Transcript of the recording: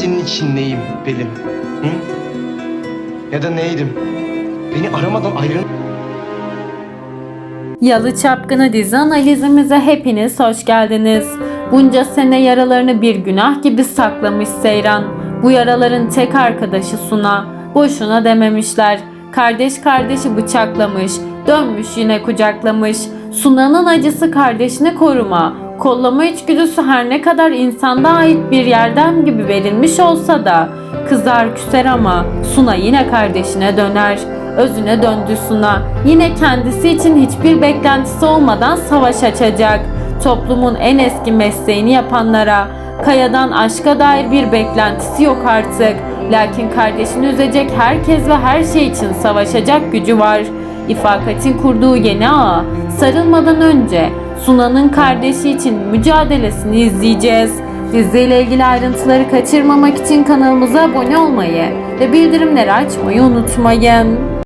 Senin için neyim? Hı? Ya da neydim? Beni aramadan ayrıl... Yalı Çapkını dizi analizimize hepiniz hoş geldiniz. Bunca sene yaralarını bir günah gibi saklamış Seyran. Bu yaraların tek arkadaşı Suna. Boşuna dememişler. Kardeş kardeşi bıçaklamış. Dönmüş yine kucaklamış. Suna'nın acısı kardeşini koruma. Kollama içgüdüsü her ne kadar insanda ait bir yerden gibi verilmiş olsa da kızar küser ama Suna yine kardeşine döner. Özüne döndü Suna. Yine kendisi için hiçbir beklentisi olmadan savaş açacak. Toplumun en eski mesleğini yapanlara Kaya'dan aşka dair bir beklentisi yok artık. Lakin kardeşini üzecek herkes ve her şey için savaşacak gücü var. İfakat'in kurduğu yeni ağa sarılmadan önce Suna'nın kardeşi için mücadelesini izleyeceğiz. Diziyle ilgili ayrıntıları kaçırmamak için kanalımıza abone olmayı ve bildirimleri açmayı unutmayın.